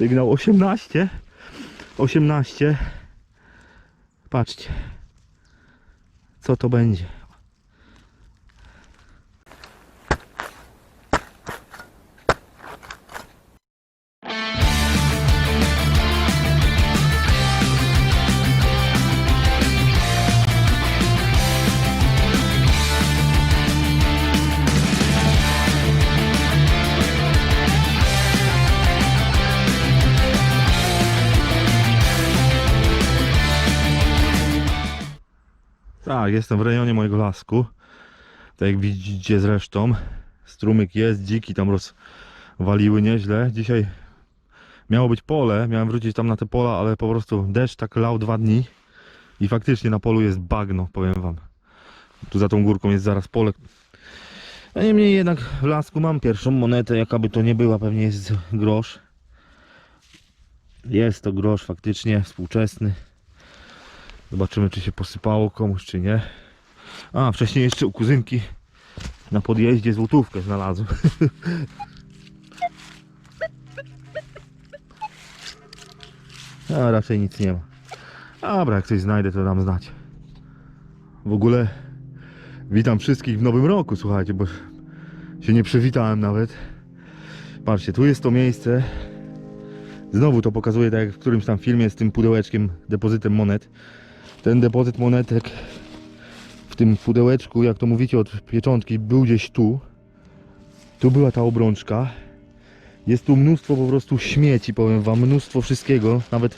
Sygnał 18. 18. Patrzcie. Co to będzie? Tak, jestem w rejonie mojego lasku. Tak jak widzicie zresztą, strumyk jest dziki, tam rozwaliły nieźle. Dzisiaj miało być pole, miałem wrócić tam na te pola, ale po prostu deszcz tak lał dwa dni i faktycznie na polu jest bagno, powiem wam. Tu za tą górką jest zaraz pole. A niemniej jednak w lasku mam pierwszą monetę, jakaby to nie była, pewnie jest grosz. Jest to grosz faktycznie, współczesny. Zobaczymy, czy się posypało komuś, czy nie. A, wcześniej jeszcze u kuzynki na podjeździe złotówkę znalazłem. A, raczej nic nie ma. Dobra, jak coś znajdę, to dam znać. W ogóle witam wszystkich w nowym roku, słuchajcie, bo się nie przywitałem nawet. Patrzcie, tu jest to miejsce. Znowu to pokazuję, tak jak w którymś tam filmie z tym pudełeczkiem, depozytem monet ten depozyt monetek w tym pudełeczku, jak to mówicie od pieczątki, był gdzieś tu. Tu była ta obrączka. Jest tu mnóstwo po prostu śmieci, powiem wam, mnóstwo wszystkiego. Nawet,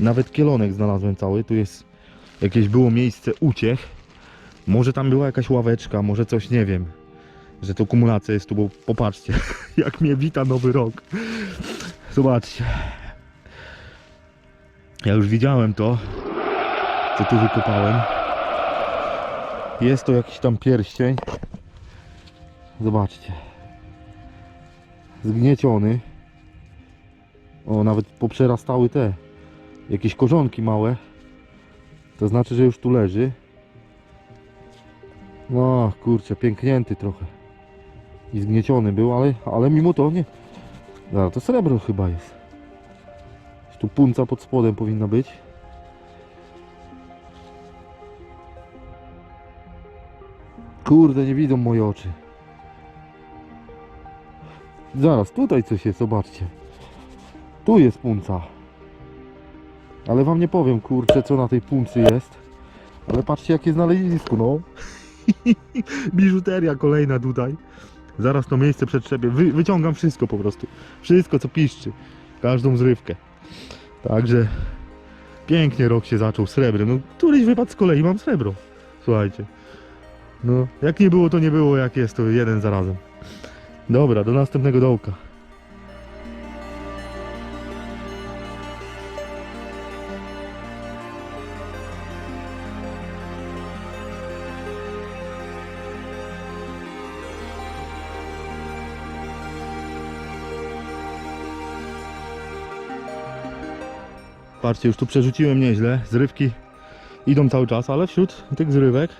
nawet kielonek znalazłem cały. Tu jest jakieś było miejsce uciech. Może tam była jakaś ławeczka, może coś, nie wiem. Że to kumulacja jest tu, bo popatrzcie, jak mnie wita nowy rok. Zobaczcie. Ja już widziałem to, co tu wykopałem. Jest to jakiś tam pierścień. Zobaczcie. Zgnieciony. O, nawet poprzerastały te jakieś korzonki małe. To znaczy, że już tu leży. No, kurczę, pięknięty trochę. I zgnieciony był, ale, ale mimo to nie. Zaraz, to srebro chyba jest. Tu punca pod spodem powinna być. Kurde, nie widzą moje oczy. Zaraz, tutaj coś jest, zobaczcie. Tu jest punca. Ale wam nie powiem, kurczę, co na tej puncy jest. Ale patrzcie, jakie znalezisko, no. Biżuteria kolejna tutaj. Zaraz to miejsce przetrzebię. Wy, wyciągam wszystko po prostu. Wszystko, co piszczy. Każdą zrywkę. Także pięknie rok się zaczął srebrem. No, któryś wypadł z kolei, mam srebro. Słuchajcie. No, jak nie było, to nie było, jak jest, to jeden zarazem. Dobra, do następnego dołka. Patrzcie, już tu przerzuciłem nieźle. Zrywki idą cały czas, ale wśród tych zrywek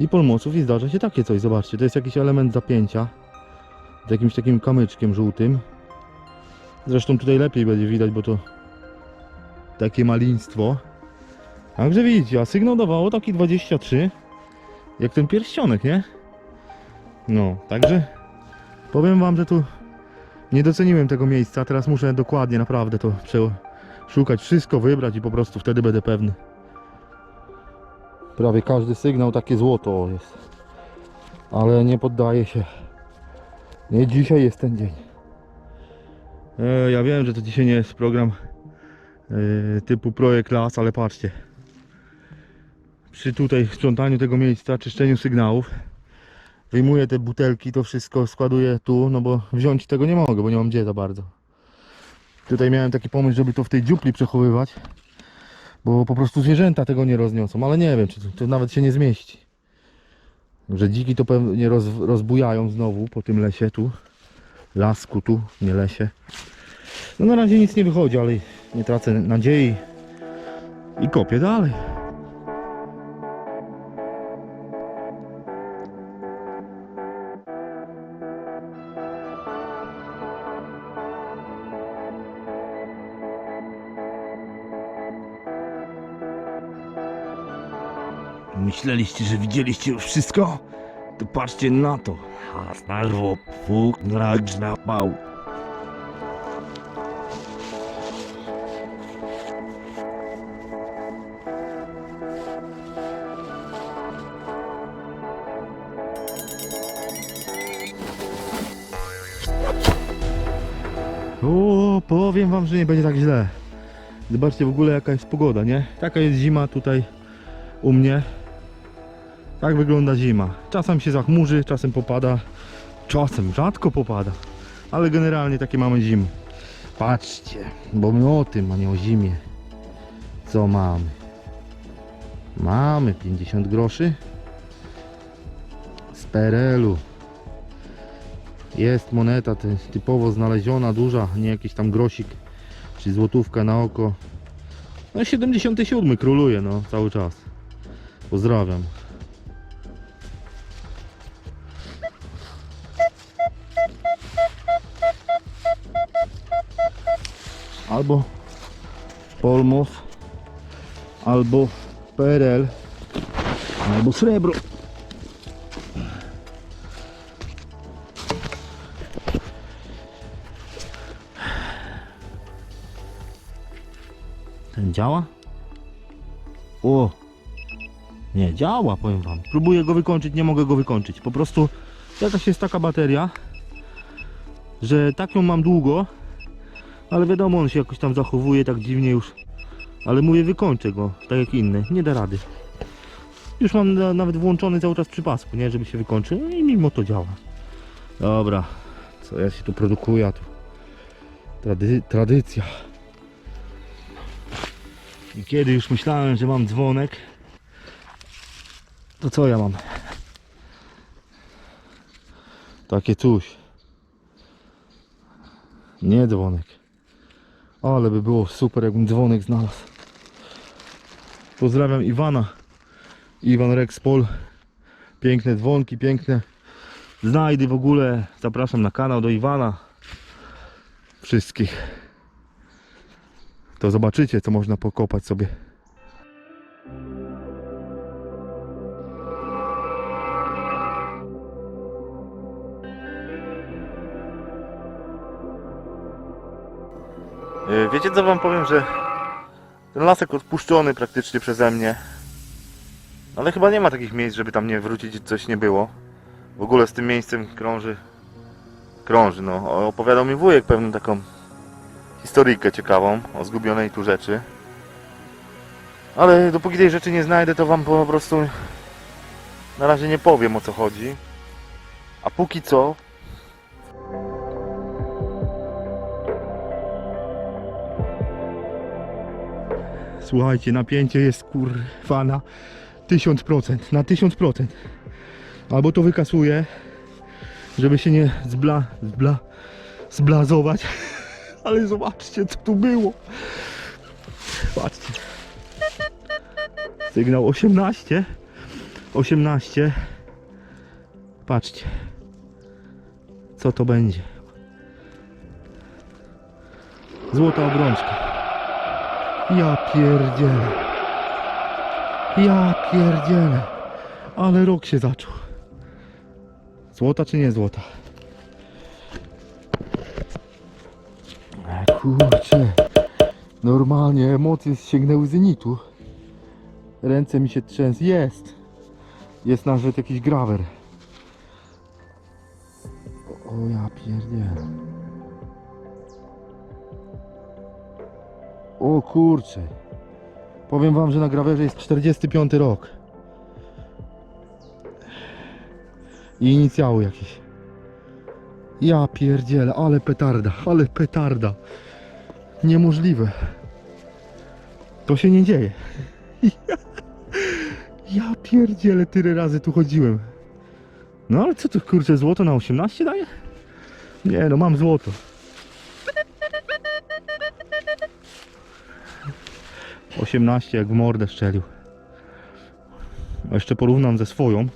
i polmoców i zdarza się takie coś. Zobaczcie, to jest jakiś element zapięcia z jakimś takim kamyczkiem żółtym. Zresztą tutaj lepiej będzie widać, bo to takie maliństwo. Także widzicie, a sygnał dawało taki 23 jak ten pierścionek, nie? No, także powiem wam, że tu nie doceniłem tego miejsca. Teraz muszę dokładnie naprawdę to szukać, wszystko wybrać i po prostu wtedy będę pewny. Prawie każdy sygnał takie złoto jest. Ale nie poddaje się. Nie dzisiaj jest ten dzień. E, ja wiem, że to dzisiaj nie jest program e, typu projekt las, ale patrzcie. Przy tutaj sprzątaniu tego miejsca, czyszczeniu sygnałów wyjmuję te butelki, to wszystko składuję tu, no bo wziąć tego nie mogę, bo nie mam gdzie za bardzo. Tutaj miałem taki pomysł, żeby to w tej dziupli przechowywać bo po prostu zwierzęta tego nie rozniosą, ale nie wiem, czy to, nawet się nie zmieści. Że dziki to pewnie roz, rozbujają znowu po tym lesie tu, lasku tu, nie lesie. No na razie nic nie wychodzi, ale nie tracę nadziei i kopię dalej. Myśleliście, że widzieliście już wszystko? To patrzcie na to. Hasnarwo puk nagnapał. O, powiem wam, że nie będzie tak źle. Zobaczcie w ogóle jaka jest pogoda, nie? Taka jest zima tutaj u mnie. Tak wygląda zima. Czasem się zachmurzy, czasem popada. Czasem rzadko popada. Ale generalnie takie mamy zimy. Patrzcie, bo my o tym, a nie o zimie. Co mamy? Mamy 50 groszy z PRL-u. Jest moneta ty- typowo znaleziona, duża, nie jakiś tam grosik czy złotówka na oko. No 77 króluje no cały czas. Pozdrawiam. Albo Polmos, albo PRL, albo srebro. Ten działa? O! Nie, działa, powiem wam. Próbuję go wykończyć, nie mogę go wykończyć. Po prostu jakaś jest taka bateria, że tak ją mam długo, ale wiadomo, on się jakoś tam zachowuje tak dziwnie już. Ale mówię, wykończę go, tak jak inne. Nie da rady. Już mam na, nawet włączony cały czas przy pasku, nie? Żeby się wykończył. No i mimo to działa. Dobra. Co ja się tu produkuję, tu trady, tradycja. I kiedy już myślałem, że mam dzwonek, to co ja mam? Takie coś. Nie dzwonek. Ale by było super, jakbym dzwonek znalazł. Pozdrawiam Iwana. Iwan Rexpol. Piękne dzwonki, piękne znajdy w ogóle. Zapraszam na kanał do Iwana. Wszystkich to zobaczycie, co można pokopać sobie. Wiecie co wam powiem, że ten lasek odpuszczony praktycznie przeze mnie. Ale chyba nie ma takich miejsc, żeby tam nie wrócić i coś nie było. W ogóle z tym miejscem krąży. Krąży, no. Opowiadał mi wujek pewną taką historyjkę ciekawą o zgubionej tu rzeczy. Ale dopóki tej rzeczy nie znajdę, to wam po prostu na razie nie powiem o co chodzi. A póki co. Słuchajcie, napięcie jest kurwa na 1000%, na 1000%. Albo to wykasuję, żeby się nie zbla, zbla, zblazować. Ale zobaczcie, co tu było. Patrzcie. Sygnał 18. 18. Patrzcie. Co to będzie? Złota obrączka. Ja pierdzielę. Ja pierdzielę. Ale rok się zaczął. Złota czy nie złota? E, Kurczę. Normalnie emocje sięgnęły zenitu. Ręce mi się trzęsą. Jest. Jest nawet jakiś grawer. O ja pierdzielę. O kurczę. Powiem wam, że na grawerze jest 45 rok. I inicjały jakieś. Ja pierdzielę, ale petarda, ale petarda. Niemożliwe. To się nie dzieje. Ja pierdzielę, tyle razy tu chodziłem. No ale co tu kurczę, złoto na 18 daje? Nie no, mam złoto. Osiemnaście jak w mordę szczelił. Jeszcze porównam ze swoją.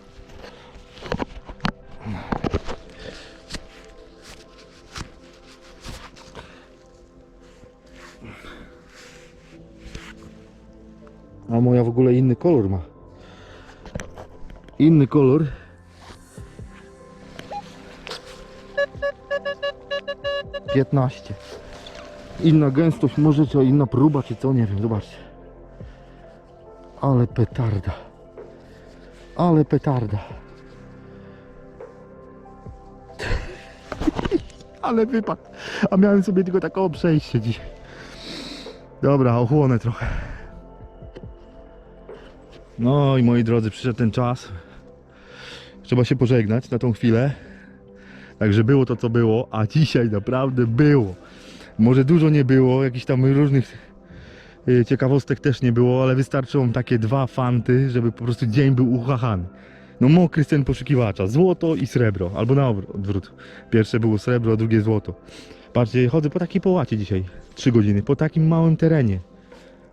A moja w ogóle inny kolor ma. Inny kolor. Piętnaście. Inna gęstość, może czy inna próba, czy co, nie wiem, zobaczcie. Ale petarda. Ale petarda. Ale wypadł. A miałem sobie tylko taką przejście dzisiaj. Dobra, ochłonę trochę. No i moi drodzy, przyszedł ten czas. Trzeba się pożegnać na tą chwilę. Także było to co było, a dzisiaj naprawdę było. Może dużo nie było, jakichś tam różnych ciekawostek też nie było, ale wystarczyło takie dwa fanty, żeby po prostu dzień był uchachany. No mokry sen poszukiwacza, złoto i srebro, albo na odwrót. Pierwsze było srebro, drugie złoto. Patrzcie, chodzę po takiej połacie dzisiaj, 3 godziny, po takim małym terenie.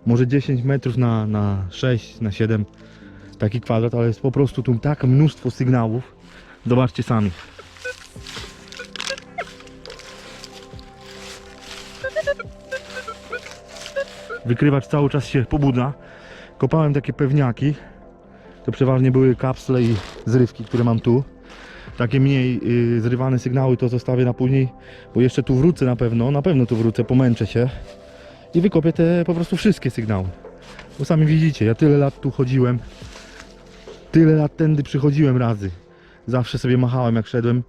Może 10 metrów na, na 6, na 7, taki kwadrat, ale jest po prostu tu tak mnóstwo sygnałów. Zobaczcie sami. Wykrywacz cały czas się pobudza. Kopałem takie pewniaki. To przeważnie były kapsle i zrywki, które mam tu. Takie mniej y, zrywane sygnały to zostawię na później, bo jeszcze tu wrócę na pewno, na pewno tu wrócę, pomęczę się i wykopię te po prostu wszystkie sygnały. Bo sami widzicie, ja tyle lat tu chodziłem, tyle lat tędy przychodziłem razy. Zawsze sobie machałem jak szedłem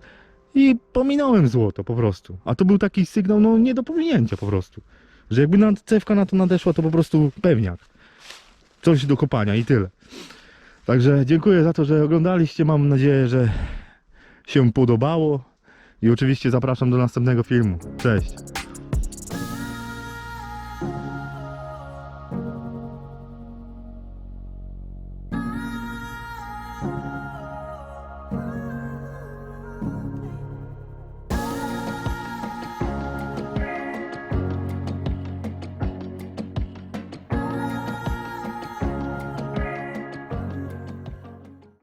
i pominąłem złoto po prostu. A to był taki sygnał, no nie do pominięcia po prostu. Że jakby na, cewka na to nadeszła, to po prostu pewniak. Coś do kopania i tyle. Także dziękuję za to, że oglądaliście. Mam nadzieję, że się podobało. I oczywiście zapraszam do następnego filmu. Cześć.